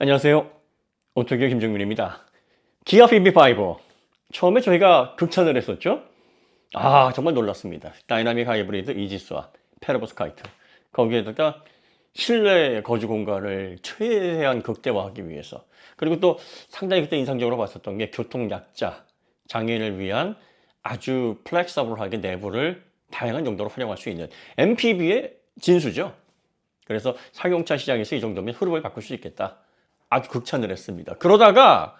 안녕하세요. 오토기어 김정민입니다. 기아 PB5. 처음에 저희가 극찬을 했었죠? 아, 정말 놀랐습니다. 다이나믹 하이브리드 이지스와 페르보스카이트. 거기에다가 실내 거주 공간을 최대한 극대화하기 위해서. 그리고 또 상당히 그때 인상적으로 봤었던 게 교통 약자, 장애인을 위한 아주 플렉서블하게 내부를 다양한 용도로 활용할 수 있는 MPV의 진수죠. 그래서 상용차 시장에서 이 정도면 흐름을 바꿀 수 있겠다. 아주 극찬을 했습니다. 그러다가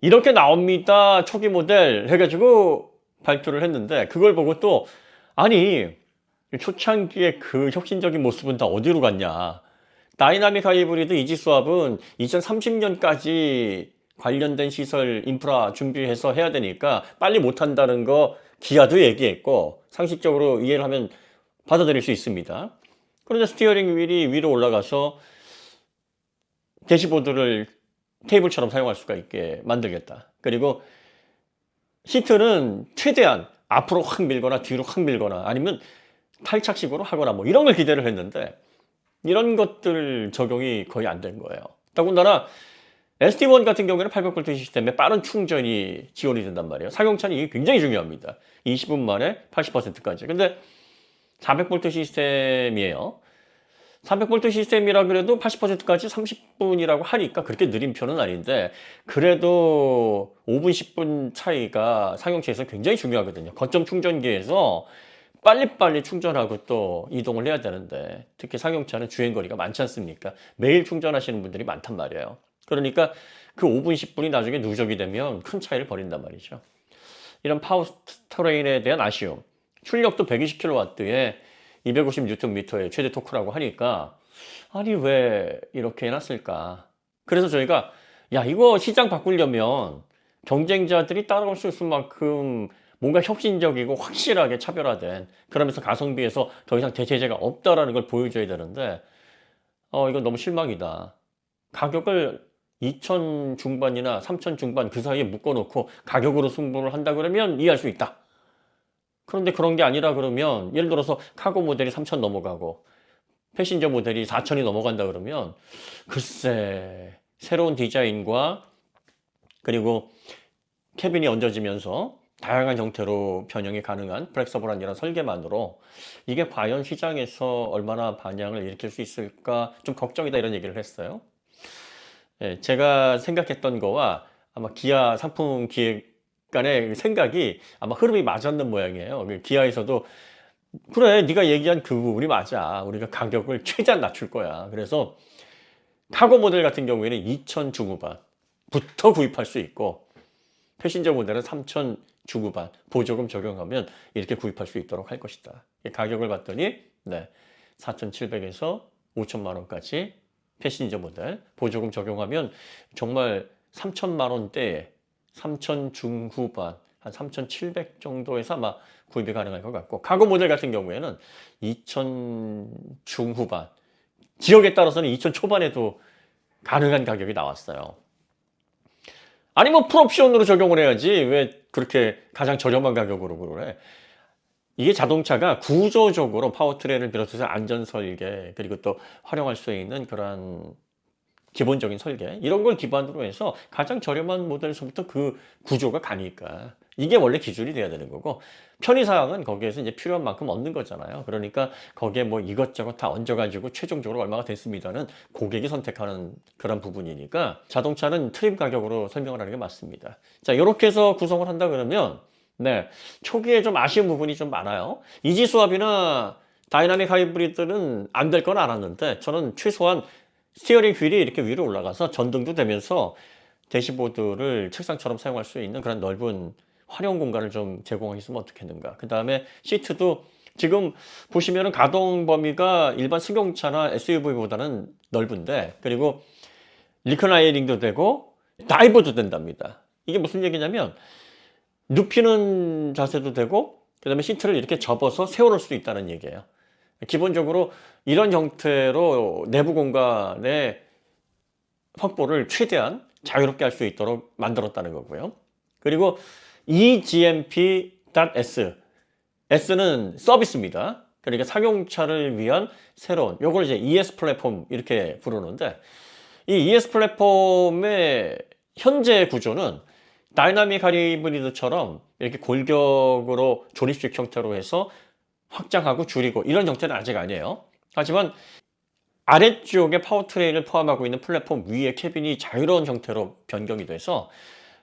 이렇게 나옵니다. 초기 모델 해가지고 발표를 했는데 그걸 보고 또 아니 초창기의 그 혁신적인 모습은 다 어디로 갔냐. 다이나믹 하이브리드 이지 수압은 2030년까지 관련된 시설 인프라 준비해서 해야 되니까 빨리 못한다는 거 기아도 얘기했고 상식적으로 이해를 하면 받아들일 수 있습니다. 그런데 스티어링 휠이 위로 올라가서 대시보드를 테이블처럼 사용할 수가 있게 만들겠다. 그리고 시트는 최대한 앞으로 확 밀거나 뒤로 확 밀거나 아니면 탈착식으로 하거나 뭐 이런 걸 기대를 했는데 이런 것들 적용이 거의 안 된 거예요. 더군다나 SD1 같은 경우에는 800V 시스템에 빠른 충전이 지원이 된단 말이에요. 상용차는 이게 굉장히 중요합니다. 20분 만에 80%까지. 근데 400V 시스템이에요. 300V 시스템이라 그래도 80%까지 30분이라고 하니까 그렇게 느린 편은 아닌데 그래도 5분 10분 차이가 상용차에서 굉장히 중요하거든요. 거점 충전기에서 빨리빨리 충전하고 또 이동을 해야 되는데 특히 상용차는 주행거리가 많지 않습니까? 매일 충전하시는 분들이 많단 말이에요. 그러니까 그 5분 10분이 나중에 누적이 되면 큰 차이를 벌인단 말이죠. 이런 파워트레인에 대한 아쉬움. 출력도 120kW에 250Nm의 최대 토크라고 하니까 아니 왜 이렇게 해놨을까? 그래서 저희가 야 이거 시장 바꾸려면 경쟁자들이 따라올 수 있을 만큼 뭔가 혁신적이고 확실하게 차별화된 그러면서 가성비에서 더 이상 대체제가 없다라는 걸 보여줘야 되는데 어 이건 너무 실망이다. 가격을 2천 중반이나 3천 중반 그 사이에 묶어놓고 가격으로 승부를 한다 그러면 이해할 수 있다 그런데 그런 게 아니라 그러면 예를 들어서 카고 모델이 3천 넘어가고 패신저 모델이 4천이 넘어간다 그러면 글쎄 새로운 디자인과 그리고 캐빈이 얹어지면서 다양한 형태로 변형이 가능한 플렉서블한 이런 설계만으로 이게 과연 시장에서 얼마나 반향을 일으킬 수 있을까 좀 걱정이다 이런 얘기를 했어요. 예, 제가 생각했던 거와 아마 기아 상품 기획 간의 생각이 아마 흐름이 맞았는 모양이에요. 그 기아에서도 그래 네가 얘기한 그 부분이 맞아. 우리가 가격을 최대한 낮출 거야. 그래서 카고 모델 같은 경우에는 2천 중후반부터 구입할 수 있고 패신저 모델은 3천 중후반 보조금 적용하면 이렇게 구입할 수 있도록 할 것이다. 가격을 봤더니 네 4,700에서 5천만 원까지 패신저 모델 보조금 적용하면 정말 3천만 원대에 3천 중후반 한 3,700 정도에서 아마 구입이 가능할 것 같고 카고 모델 같은 경우에는 2,000 중후반 지역에 따라서는 2,000 초반에도 가능한 가격이 나왔어요. 아니 뭐 풀옵션으로 적용을 해야지 왜 그렇게 가장 저렴한 가격으로 그래? 이게 자동차가 구조적으로 파워트레인을 비롯해서 안전 설계 그리고 또 활용할 수 있는 그런 기본적인 설계. 이런 걸 기반으로 해서 가장 저렴한 모델에서부터 그 구조가 가니까 이게 원래 기준이 돼야 되는 거고 편의사항은 거기에서 이제 필요한 만큼 얻는 거잖아요. 그러니까 거기에 뭐 이것저것 다 얹어가지고 최종적으로 얼마가 됐습니다는 고객이 선택하는 그런 부분이니까 자동차는 트림 가격으로 설명을 하는 게 맞습니다. 자 이렇게 해서 구성을 한다 그러면 네 초기에 좀 아쉬운 부분이 좀 많아요. 이지수압이나 다이나믹 하이브리드는 안 될 건 알았는데 저는 최소한 스티어링 휠이 이렇게 위로 올라가서 전등도 되면서 대시보드를 책상처럼 사용할 수 있는 그런 넓은 활용 공간을 좀 제공했으면 어떻겠는가. 그 다음에 시트도 지금 보시면은 가동 범위가 일반 승용차나 SUV보다는 넓은데 그리고 리클라이닝도 되고 다이버도 된답니다. 이게 무슨 얘기냐면 눕히는 자세도 되고 그 다음에 시트를 이렇게 접어서 세워놓을 수도 있다는 얘기예요. 기본적으로 이런 형태로 내부 공간의 확보를 최대한 자유롭게 할 수 있도록 만들었다는 거고요. 그리고 eGMP.S S는 서비스입니다. 그러니까 상용차를 위한 새로운 요걸 이제 ES 플랫폼 이렇게 부르는데 이 ES 플랫폼의 현재 구조는 다이나믹 하이브리드처럼 이렇게 골격으로 조립식 형태로 해서 확장하고 줄이고 이런 형태는 아직 아니에요. 하지만 아래쪽에 파워트레인을 포함하고 있는 플랫폼 위에 캐빈이 자유로운 형태로 변경이 돼서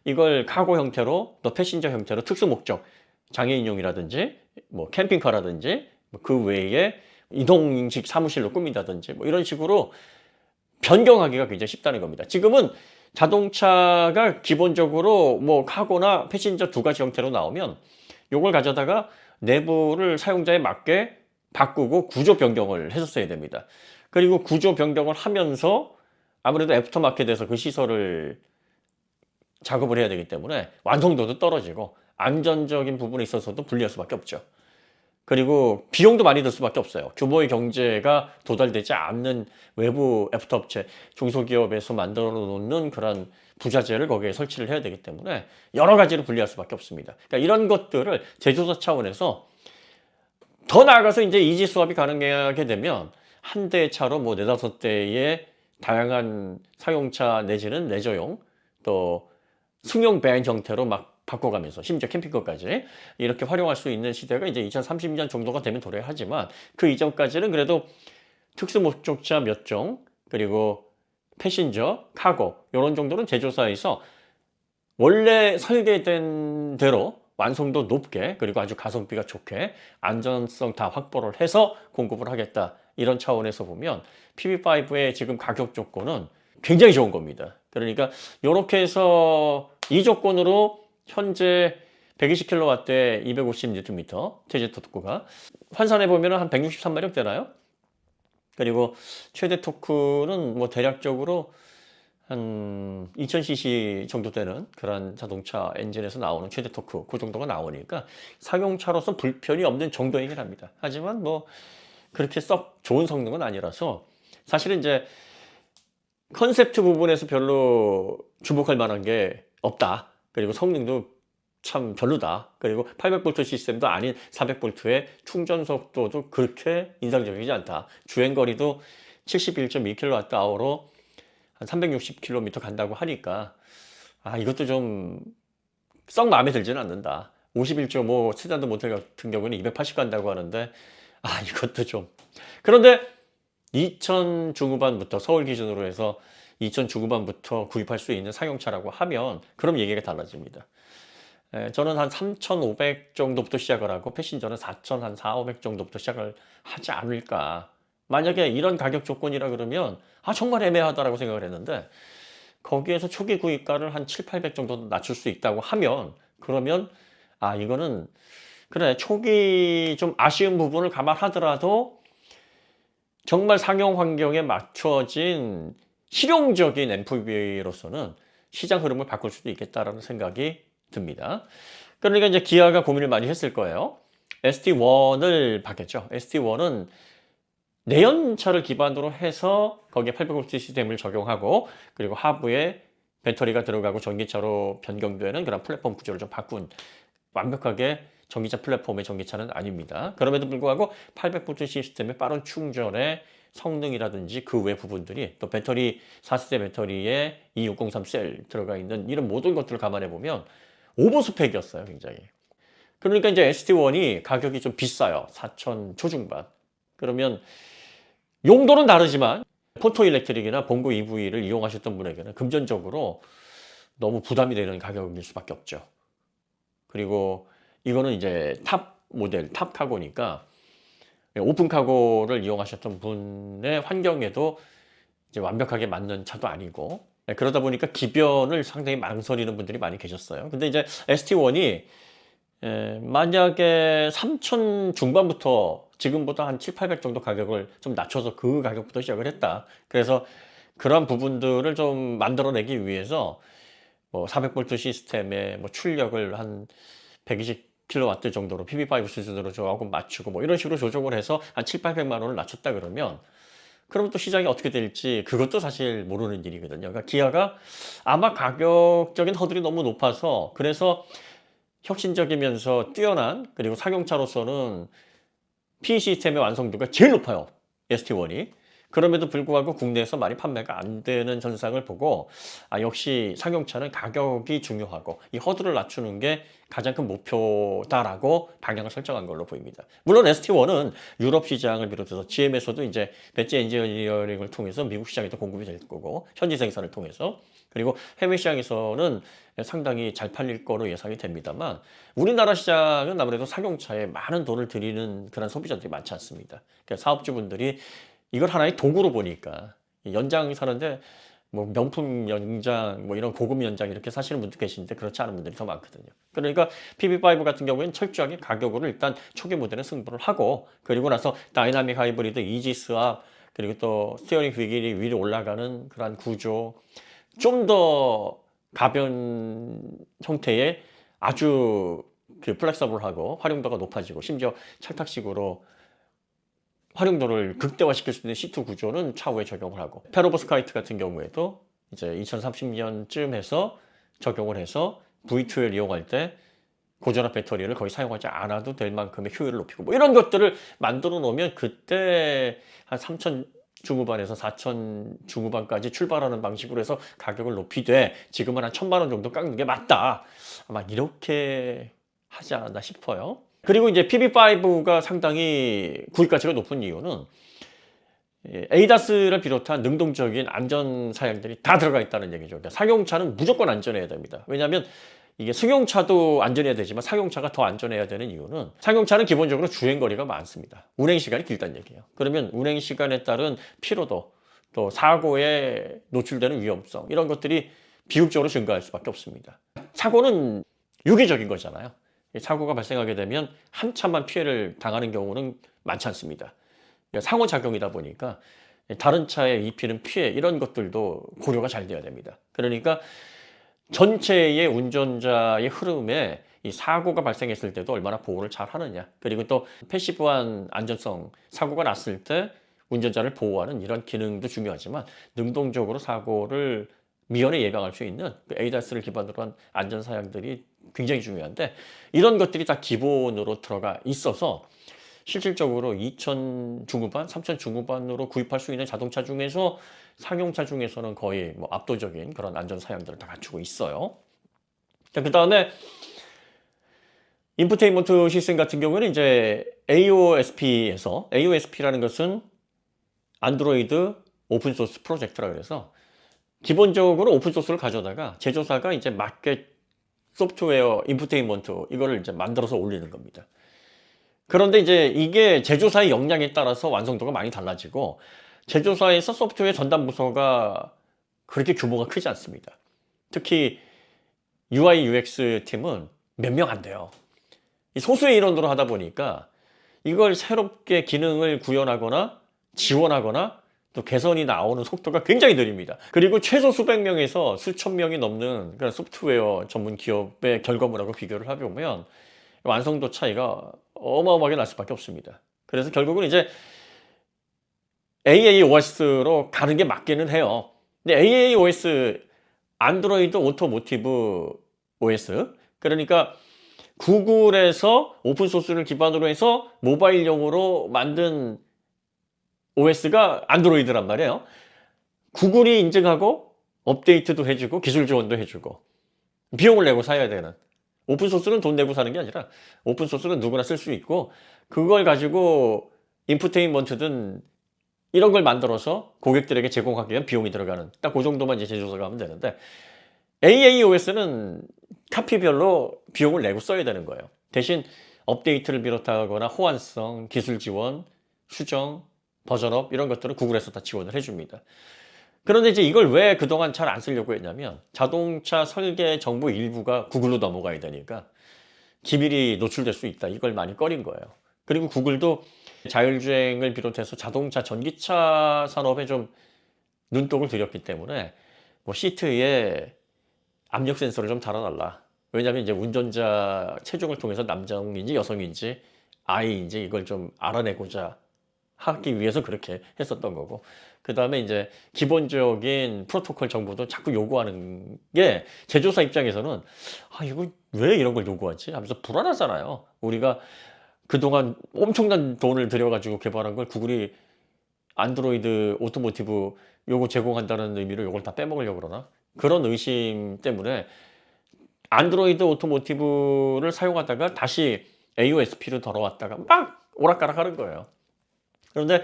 이걸 카고 형태로 또 패신저 형태로 특수 목적 장애인용이라든지 뭐 캠핑카라든지 뭐그 외에 이동식 사무실로 꾸민다든지 뭐 이런 식으로 변경하기가 굉장히 쉽다는 겁니다. 지금은 자동차가 기본적으로 뭐 카고나 패신저 두 가지 형태로 나오면 이걸 가져다가 내부를 사용자에 맞게 바꾸고 구조 변경을 했었어야 됩니다. 그리고 구조 변경을 하면서 아무래도 애프터마켓에서 그 시설을 작업을 해야 되기 때문에 완성도도 떨어지고 안전적인 부분에 있어서도 불리할 수밖에 없죠. 그리고 비용도 많이 들 수밖에 없어요. 규모의 경제가 도달되지 않는 외부 애프터 업체, 중소기업에서 만들어 놓는 그런 부자재를 거기에 설치를 해야 되기 때문에 여러 가지로 불리할 수밖에 없습니다. 그러니까 이런 것들을 제조사 차원에서 더 나아가서 이제 이지 수업이 가능하게 되면 한 대 차로 뭐 네다섯 대의 다양한 사용차 내지는 레저용 또 승용 밴 형태로 막 바꿔가면서 심지어 캠핑카까지 이렇게 활용할 수 있는 시대가 이제 2030년 정도가 되면 도래하지만 그 이전까지는 그래도 특수 목적차 몇 종 그리고 패신저, 카고 이런 정도는 제조사에서 원래 설계된 대로 완성도 높게 그리고 아주 가성비가 좋게 안전성 다 확보를 해서 공급을 하겠다 이런 차원에서 보면 PB5의 지금 가격 조건은 굉장히 좋은 겁니다. 그러니까 이렇게 해서 이 조건으로 현재 120kW대 250Nm 최대 토크가 환산해 보면 한 163마력 되나요? 그리고 최대 토크는 뭐 대략적으로 한 2000cc 정도 되는 그런 자동차 엔진에서 나오는 최대 토크 그 정도가 나오니까 사용차로서 불편이 없는 정도이긴 합니다. 하지만 뭐 그렇게 썩 좋은 성능은 아니라서 사실은 이제 컨셉트 부분에서 별로 주목할 만한 게 없다. 그리고 성능도 참 별로다. 그리고 800V 시스템도 아닌 400V의 충전 속도도 그렇게 인상적이지 않다. 주행 거리도 71.2kWh로 한 360km 간다고 하니까 아 이것도 좀 썩 마음에 들지는 않는다. 51.5 세단도 모델 같은 경우는 280 간다고 하는데 아 이것도 좀 그런데 2000 중후반부터 서울 기준으로 해서 2000 중후반부터 구입할 수 있는 상용차라고 하면 그럼 얘기가 달라집니다. 에, 저는 한 3,500 정도부터 시작을 하고 패신저는 4,000, 한 4, 500 정도부터 시작을 하지 않을까. 만약에 이런 가격 조건이라 그러면 아 정말 애매하다라고 생각을 했는데 거기에서 초기 구입가를 한 7, 800 정도 낮출 수 있다고 하면 그러면 아 이거는 그래 초기 좀 아쉬운 부분을 감안하더라도 정말 상용 환경에 맞춰진 실용적인 MPV로서는 시장 흐름을 바꿀 수도 있겠다라는 생각이 듭니다. 그러니까 이제 기아가 고민을 많이 했을 거예요. ST1을 받겠죠. ST1은 내연차를 기반으로 해서 거기에 800V 시스템을 적용하고 그리고 하부에 배터리가 들어가고 전기차로 변경되는 그런 플랫폼 구조를 좀 바꾼 완벽하게 전기차 플랫폼의 전기차는 아닙니다. 그럼에도 불구하고 800V 시스템의 빠른 충전의 성능이라든지 그 외 부분들이 또 배터리 4세대 배터리에 2603 셀 들어가 있는 이런 모든 것들을 감안해 보면 오버스펙이었어요, 굉장히. 그러니까 이제 ST1이 가격이 좀 비싸요. 4천 초중반. 그러면 용도는 다르지만 포토 일렉트릭이나 봉고 EV를 이용하셨던 분에게는 금전적으로 너무 부담이 되는 가격일 수밖에 없죠. 그리고 이거는 이제 탑 모델, 탑 카고니까 오픈 카고를 이용하셨던 분의 환경에도 이제 완벽하게 맞는 차도 아니고 네, 그러다 보니까 기변을 상당히 망설이는 분들이 많이 계셨어요. 근데 이제 ST1이 만약에 3천 중반부터 지금보다 한 7, 800 정도 가격을 좀 낮춰서 그 가격부터 시작을 했다. 그래서 그런 부분들을 좀 만들어내기 위해서 뭐 400V 시스템의 뭐 출력을 한 120kW 정도로 PB5 수준으로 조금 맞추고 뭐 이런 식으로 조정을 해서 한 7, 800만 원을 낮췄다 그러면 그러면 또 시장이 어떻게 될지 그것도 사실 모르는 일이거든요. 그러니까 기아가 아마 가격적인 허들이 너무 높아서 그래서 혁신적이면서 뛰어난 그리고 상용차로서는 P 시스템의 완성도가 제일 높아요. ST1이. 그럼에도 불구하고 국내에서 많이 판매가 안 되는 현상을 보고 아 역시 상용차는 가격이 중요하고 이 허들을 낮추는 게 가장 큰 목표다라고 방향을 설정한 걸로 보입니다. 물론 ST1은 유럽 시장을 비롯해서 GM에서도 이제 배지 엔지니어링을 통해서 미국 시장에도 공급이 될 거고 현지 생산을 통해서 그리고 해외 시장에서는 상당히 잘 팔릴 거로 예상이 됩니다만 우리나라 시장은 아무래도 상용차에 많은 돈을 들이는 그런 소비자들이 많지 않습니다. 그러니까 사업주분들이 이걸 하나의 도구로 보니까 연장 사는데 뭐 명품 연장 뭐 이런 고급 연장 이렇게 사시는 분도 계신데 그렇지 않은 분들이 더 많거든요. 그러니까 PB5 같은 경우에는 철저하게 가격으로 일단 초기 모델에 승부를 하고 그리고 나서 다이나믹 하이브리드 이지 스왑 그리고 또 스티어링 휠이 위로 올라가는 그러한 구조 좀 더 가변 형태의 아주 그 플렉서블하고 활용도가 높아지고 심지어 찰탁식으로 활용도를 극대화시킬 수 있는 C2 구조는 차후에 적용을 하고 페로보스카이트 같은 경우에도 이제 2030년쯤 해서 적용을 해서 V2를 이용할 때 고전압 배터리를 거의 사용하지 않아도 될 만큼의 효율을 높이고 뭐 이런 것들을 만들어 놓으면 그때 한 3천 중후반에서 4천 중후반까지 출발하는 방식으로 해서 가격을 높이되 지금은 한 천만 원 정도 깎는 게 맞다. 아마 이렇게 하지 않았나 싶어요. 그리고 이제 PB5가 상당히 구입 가치가 높은 이유는 예, 에이다스를 비롯한 능동적인 안전 사양들이 다 들어가 있다는 얘기죠. 그러니까 상용차는 무조건 안전해야 됩니다. 왜냐하면 이게 승용차도 안전해야 되지만 상용차가 더 안전해야 되는 이유는 상용차는 기본적으로 주행 거리가 많습니다. 운행 시간이 길다는 얘기예요. 그러면 운행 시간에 따른 피로도 또 사고에 노출되는 위험성 이런 것들이 비극적으로 증가할 수밖에 없습니다. 사고는 유기적인 거잖아요. 사고가 발생하게 되면 한참만 피해를 당하는 경우는 많지 않습니다. 그러니까 상호작용이다 보니까 다른 차에 입히는 피해 이런 것들도 고려가 잘 돼야 됩니다. 그러니까 전체의 운전자의 흐름에 이 사고가 발생했을 때도 얼마나 보호를 잘 하느냐. 그리고 또 패시브한 안전성, 사고가 났을 때 운전자를 보호하는 이런 기능도 중요하지만 능동적으로 사고를 미연에 예방할 수 있는 그 에이다스를 기반으로 한 안전 사양들이 굉장히 중요한데 이런 것들이 다 기본으로 들어가 있어서 실질적으로 2천 중후반, 3천 중후반으로 구입할 수 있는 자동차 중에서 상용차 중에서는 거의 뭐 압도적인 그런 안전 사양들을 다 갖추고 있어요. 그 다음에 인포테인먼트 시스템 같은 경우에는 이제 AOSP에서 AOSP라는 것은 안드로이드 오픈소스 프로젝트라 그래서 기본적으로 오픈소스를 가져다가 제조사가 이제 맞게 소프트웨어 인포테인먼트 이거를 이제 만들어서 올리는 겁니다. 그런데 이제 이게 제조사의 역량에 따라서 완성도가 많이 달라지고 제조사에서 소프트웨어 전담 부서가 그렇게 규모가 크지 않습니다. 특히 UI UX 팀은 몇 명 안 돼요. 이 소수의 인원으로 하다 보니까 이걸 새롭게 기능을 구현하거나 지원하거나 또 개선이 나오는 속도가 굉장히 느립니다. 그리고 최소 수백 명에서 수천 명이 넘는 그런 소프트웨어 전문 기업의 결과물하고 비교를 해보면 완성도 차이가 어마어마하게 날 수밖에 없습니다. 그래서 결국은 이제 AAOS로 가는 게 맞기는 해요. 근데 AAOS 안드로이드 오토모티브 OS 그러니까 구글에서 오픈소스를 기반으로 해서 모바일용으로 만든 OS가 안드로이드란 말이에요. 구글이 인증하고 업데이트도 해주고 기술 지원도 해주고 비용을 내고 사야 되는 오픈소스는 돈 내고 사는 게 아니라 오픈소스는 누구나 쓸 수 있고 그걸 가지고 인프테인먼트든 이런 걸 만들어서 고객들에게 제공하기 위한 비용이 들어가는 딱 그 정도만 이제 제조사가 하면 되는데 AAOS는 카피별로 비용을 내고 써야 되는 거예요. 대신 업데이트를 비롯하거나 호환성, 기술 지원, 수정, 버전업 이런 것들은 구글에서 다 지원을 해줍니다. 그런데 이제 이걸 왜 그동안 잘 안 쓰려고 했냐면 자동차 설계 정보 일부가 구글로 넘어가야 되니까 기밀이 노출될 수 있다. 이걸 많이 꺼린 거예요. 그리고 구글도 자율주행을 비롯해서 자동차 전기차 산업에 좀 눈독을 들였기 때문에 뭐 시트에 압력 센서를 좀 달아달라. 왜냐하면 이제 운전자 체중을 통해서 남성인지 여성인지 아이인지 이걸 좀 알아내고자 하기 위해서 그렇게 했었던 거고 그 다음에 이제 기본적인 프로토콜 정보도 자꾸 요구하는 게 제조사 입장에서는 아 이거 왜 이런 걸 요구하지 하면서 불안하잖아요 우리가 그동안 엄청난 돈을 들여가지고 개발한 걸 구글이 안드로이드 오토모티브 요거 제공한다는 의미로 요걸 다 빼먹으려고 그러나? 그런 의심 때문에 안드로이드 오토모티브를 사용하다가 다시 AOSP로 돌아왔다가 막 오락가락 하는 거예요. 그런데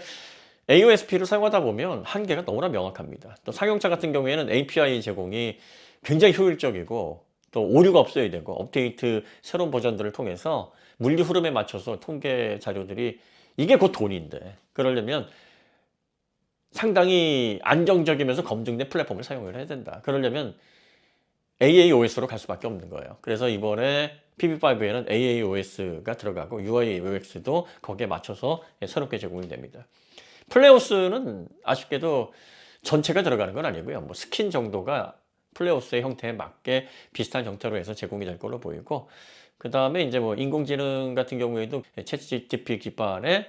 AOSP를 사용하다 보면 한계가 너무나 명확합니다. 또 상용차 같은 경우에는 API 제공이 굉장히 효율적이고 또 오류가 없어야 되고 업데이트 새로운 버전들을 통해서 물리 흐름에 맞춰서 통계 자료들이 이게 곧 돈인데 그러려면 상당히 안정적이면서 검증된 플랫폼을 사용을 해야 된다. 그러려면 AAOS로 갈 수밖에 없는 거예요. 그래서 이번에 PB5에는 AAOS가 들어가고 UI UX도 거기에 맞춰서 새롭게 제공이 됩니다. 플레오스는 아쉽게도 전체가 들어가는 건 아니고요. 뭐 스킨 정도가 플레오스의 형태에 맞게 비슷한 형태로 해서 제공이 될 걸로 보이고 그 다음에 이제 뭐 인공지능 같은 경우에도 챗 GTP 기반의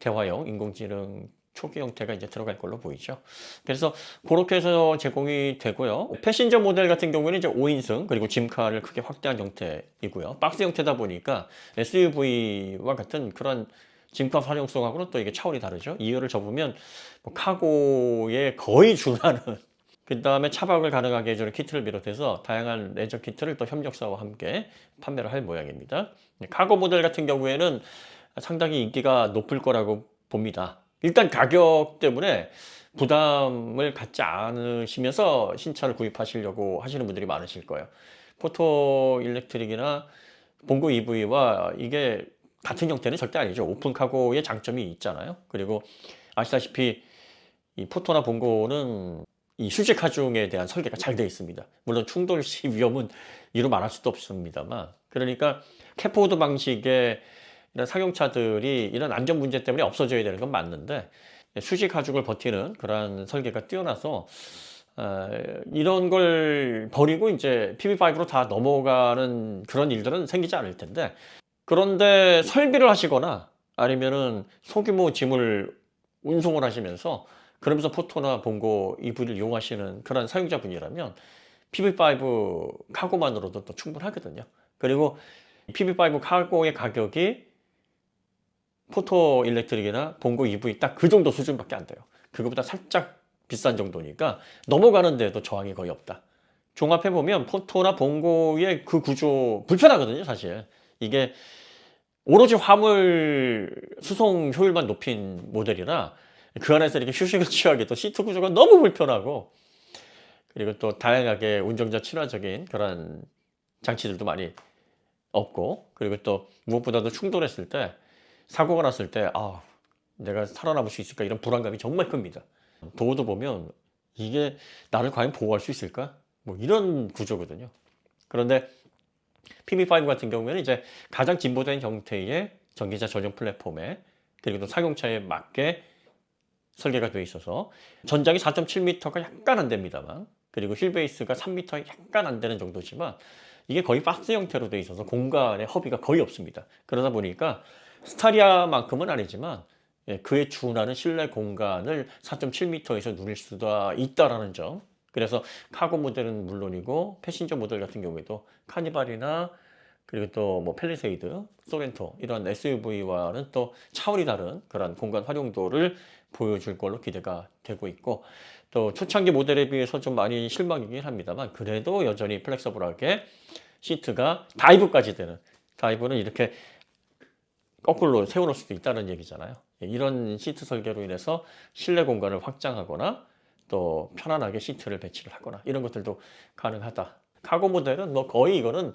대화형 인공지능 초기 형태가 이제 들어갈 걸로 보이죠. 그래서 그렇게 해서 제공이 되고요. 패신저 모델 같은 경우에는 이제 5인승 그리고 짐카를 크게 확대한 형태이고요. 박스 형태다 보니까 SUV와 같은 그런 짐카 활용성하고는 또 이게 차원이 다르죠. 2열을 접으면 뭐 카고에 거의 준하는 그 다음에 차박을 가능하게 해주는 키트를 비롯해서 다양한 레저 키트를 또 협력사와 함께 판매를 할 모양입니다. 카고 모델 같은 경우에는 상당히 인기가 높을 거라고 봅니다. 일단 가격 때문에 부담을 갖지 않으시면서 신차를 구입하시려고 하시는 분들이 많으실 거예요. 포토 일렉트릭이나 봉고 EV와 이게 같은 형태는 절대 아니죠. 오픈 카고의 장점이 있잖아요. 그리고 아시다시피 이 포토나 봉고는 이 수직 하중에 대한 설계가 잘 되어 있습니다. 물론 충돌 시 위험은 이루 말할 수도 없습니다만 그러니까 캐포드 방식의 이런 상용차들이 이런 안전 문제 때문에 없어져야 되는 건 맞는데 수직 하중을 버티는 그런 설계가 뛰어나서 어, 이런 걸 버리고 이제 PB5로 다 넘어가는 그런 일들은 생기지 않을 텐데 그런데 설비를 하시거나 아니면은 소규모 짐을 운송을 하시면서 그러면서 포토나 봉고 EV를 이용하시는 그런 사용자분이라면 PB5 카고만으로도 또 충분하거든요. 그리고 PB5 카고의 가격이 포토 일렉트릭이나 봉고 EV 딱 그 정도 수준밖에 안 돼요. 그거보다 살짝 비싼 정도니까 넘어가는데도 저항이 거의 없다. 종합해 보면 포토나 봉고의 그 구조 불편하거든요, 사실. 이게 오로지 화물 수송 효율만 높인 모델이라 그 안에서 이렇게 휴식을 취하기도 시트 구조가 너무 불편하고 그리고 또 다양하게 운전자 친화적인 그런 장치들도 많이 없고 그리고 또 무엇보다도 충돌했을 때 사고가 났을 때 아, 내가 살아남을 수 있을까 이런 불안감이 정말 큽니다. 도어도 보면 이게 나를 과연 보호할 수 있을까? 뭐 이런 구조거든요. 그런데 PB5 같은 경우에는 이제 가장 진보된 형태의 전기차 전용 플랫폼에 그리고 또 상용차에 맞게 설계가 되어 있어서 전장이 4.7m가 약간 안 됩니다만 그리고 휠베이스가 3m 약간 안 되는 정도지만 이게 거의 박스 형태로 되어 있어서 공간의 허비가 거의 없습니다. 그러다 보니까 스타리아만큼은 아니지만 예, 그에 준하는 실내 공간을 4.7m에서 누릴 수가 있다라는 점. 그래서 카고 모델은 물론이고 패신저 모델 같은 경우에도 카니발이나 그리고 또 뭐 펠리세이드, 소렌토 이런 SUV와는 또 차원이 다른 그런 공간 활용도를 보여줄 걸로 기대가 되고 있고 또 초창기 모델에 비해서 좀 많이 실망이긴 합니다만 그래도 여전히 플렉서블하게 시트가 다이브까지 되는 다이브는 이렇게 거꾸로 세워놓을 수도 있다는 얘기잖아요. 예, 이런 시트 설계로 인해서 실내 공간을 확장하거나 또 편안하게 시트를 배치를 하거나 이런 것들도 가능하다. 카고 모델은 뭐 거의 이거는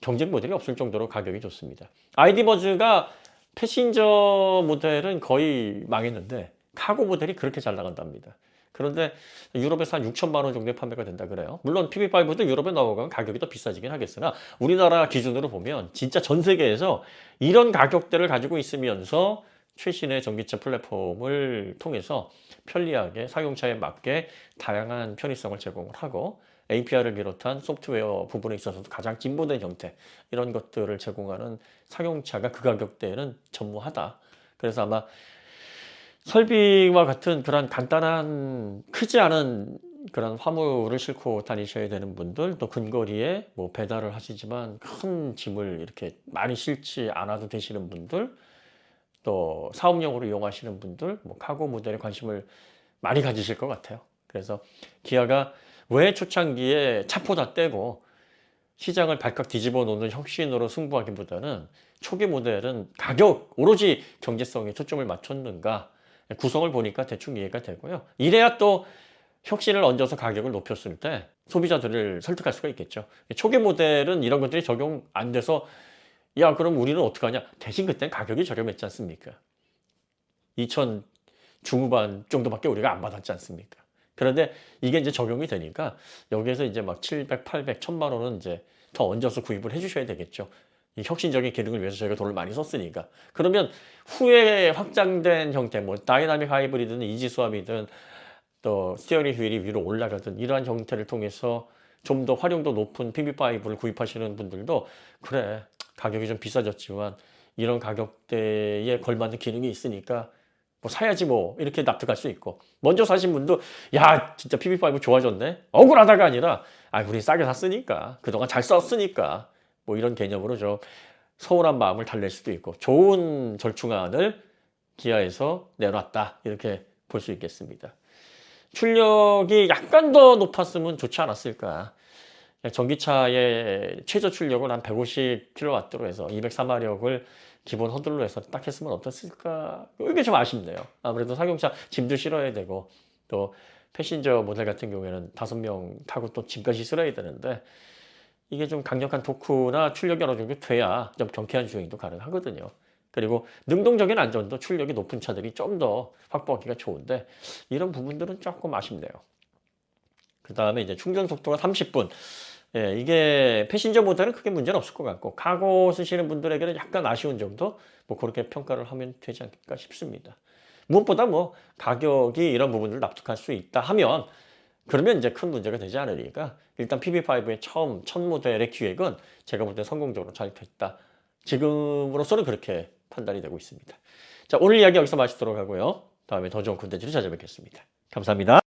경쟁 모델이 없을 정도로 가격이 좋습니다. 아이디 버즈가 패신저 모델은 거의 망했는데 카고 모델이 그렇게 잘 나간답니다. 그런데 유럽에서 한 6천만 원 정도에 판매가 된다 그래요. 물론 PB5도 유럽에 나오면 가격이 더 비싸지긴 하겠으나 우리나라 기준으로 보면 진짜 전 세계에서 이런 가격대를 가지고 있으면서 최신의 전기차 플랫폼을 통해서 편리하게 사용차에 맞게 다양한 편의성을 제공을 하고 API를 비롯한 소프트웨어 부분에 있어서도 가장 진보된 형태 이런 것들을 제공하는 상용차가 그 가격대에는 전무하다. 그래서 아마 설비와 같은 그런 간단한 크지 않은 그런 화물을 싣고 다니셔야 되는 분들 또 근거리에 뭐 배달을 하시지만 큰 짐을 이렇게 많이 실지 않아도 되시는 분들 또 사업용으로 이용하시는 분들 뭐 카고 모델에 관심을 많이 가지실 것 같아요. 그래서 기아가 왜 초창기에 차포다 떼고 시장을 발칵 뒤집어 놓는 혁신으로 승부하기보다는 초기 모델은 가격 오로지 경제성에 초점을 맞췄는가 구성을 보니까 대충 이해가 되고요. 이래야 또 혁신을 얹어서 가격을 높였을 때 소비자들을 설득할 수가 있겠죠. 초기 모델은 이런 것들이 적용 안 돼서 야 그럼 우리는 어떡하냐 대신 그때는 가격이 저렴했지 않습니까 2000 중후반 정도밖에 우리가 안 받았지 않습니까 그런데 이게 이제 적용이 되니까 여기에서 이제 막 700, 800, 1000만 원은 이제 더 얹어서 구입을 해주셔야 되겠죠 이 혁신적인 기능을 위해서 저희가 돈을 많이 썼으니까. 그러면 후에 확장된 형태 뭐 다이나믹 하이브리드는 이지 수압이든 또 스티어링 휠이 위로 올라가든 이러한 형태를 통해서 좀 더 활용도 높은 PB5를 구입하시는 분들도 그래 가격이 좀 비싸졌지만 이런 가격대에 걸맞는 기능이 있으니까 뭐 사야지 뭐 이렇게 납득할 수 있고. 먼저 사신 분도 야 진짜 PB5 좋아졌네? 억울하다가 아니라 아 우리 싸게 샀으니까. 그동안 잘 썼으니까 뭐 이런 개념으로 좀 서운한 마음을 달랠 수도 있고 좋은 절충안을 기아에서 내놨다 이렇게 볼 수 있겠습니다. 출력이 약간 더 높았으면 좋지 않았을까. 전기차의 최저 출력을 한 150kW로 해서 204마력을 기본 허들로 해서 딱 했으면 어땠을까? 이게 좀 아쉽네요. 아무래도 상용차 짐도 실어야 되고 또 패신저 모델 같은 경우에는 다섯 명 타고 또 짐까지 실어야 되는데 이게 좀 강력한 토크나 출력이 어느 정도 돼야 좀 경쾌한 주행도 가능하거든요. 그리고 능동적인 안전도 출력이 높은 차들이 좀 더 확보하기가 좋은데 이런 부분들은 조금 아쉽네요. 그 다음에 이제 충전 속도가 30분. 예, 이게 패신저 모델은 크게 문제는 없을 것 같고 카고 쓰시는 분들에게는 약간 아쉬운 정도 뭐 그렇게 평가를 하면 되지 않을까 싶습니다. 무엇보다 뭐 가격이 이런 부분을 납득할 수 있다 하면 그러면 이제 큰 문제가 되지 않으니까 일단 PB5의 처음 첫 모델의 기획은 제가 볼 때 성공적으로 잘 됐다. 지금으로서는 그렇게 판단이 되고 있습니다. 자, 오늘 이야기 여기서 마치도록 하고요. 다음에 더 좋은 콘텐츠로 찾아뵙겠습니다. 감사합니다.